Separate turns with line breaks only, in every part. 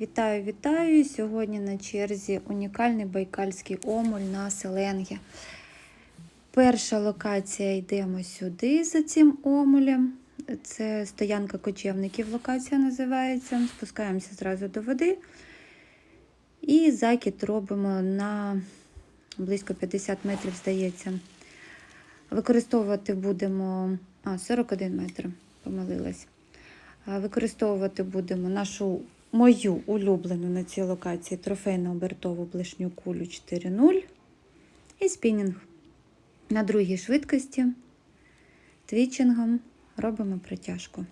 Вітаю, вітаю! Сьогодні на черзі унікальний байкальський омуль на Селенгі. Перша локація йдемо сюди за цим омулем. Це стоянка кочівників, локація називається. Спускаємося зразу до води. І закид робимо на близько 50 метрів, здається. Використовувати будемо а, 41 метр, помилилась. Використовувати будемо нашу мою улюблену на цій локації трофейну обертову блишню кулю 4.0 і спінінг. На другій швидкості твічингом робимо притяжку.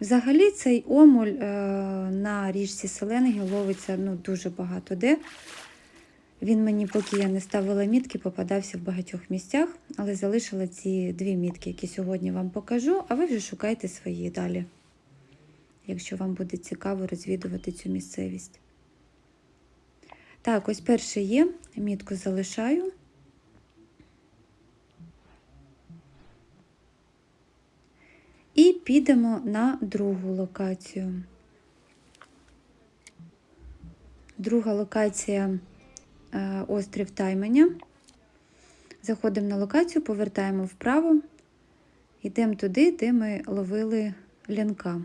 Взагалі цей омуль е, на річці Селенгі ловиться ну, дуже багато де. Він мені, поки я не ставила мітки, попадався в багатьох місцях, але залишила ці дві мітки, які сьогодні вам покажу, а ви вже шукайте свої далі, якщо вам буде цікаво розвідувати цю місцевість. Так, ось перше є, мітку залишаю. І підемо на другу локацію. Друга локація острів Тайменя. Заходимо на локацію, повертаємо вправо, йдемо туди, де ми ловили лянка.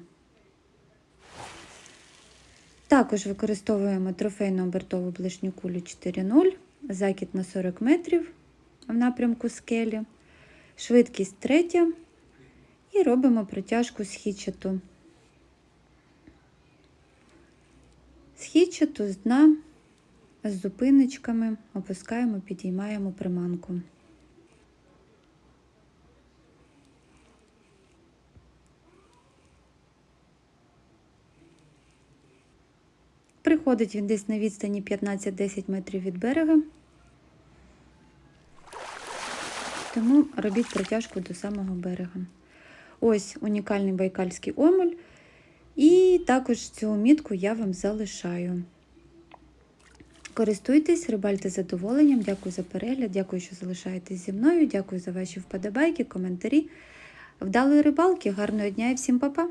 Також використовуємо трофейну обертову блишню кулю 4.0, закид на 40 метрів в напрямку скелі, швидкість третя. І робимо протяжку з хітчету. З хітчету з дна, з зупиночками опускаємо, підіймаємо приманку. Приходить він десь на відстані 15-10 метрів від берега. Тому робіть протяжку до самого берега. Ось унікальний байкальський омуль. І також цю мітку я вам залишаю. Користуйтесь, рибальте з задоволенням. Дякую за перегляд, дякую, що залишаєтесь зі мною. Дякую за ваші вподобайки, коментарі. Вдалої рибалки, гарного дня і всім па-па!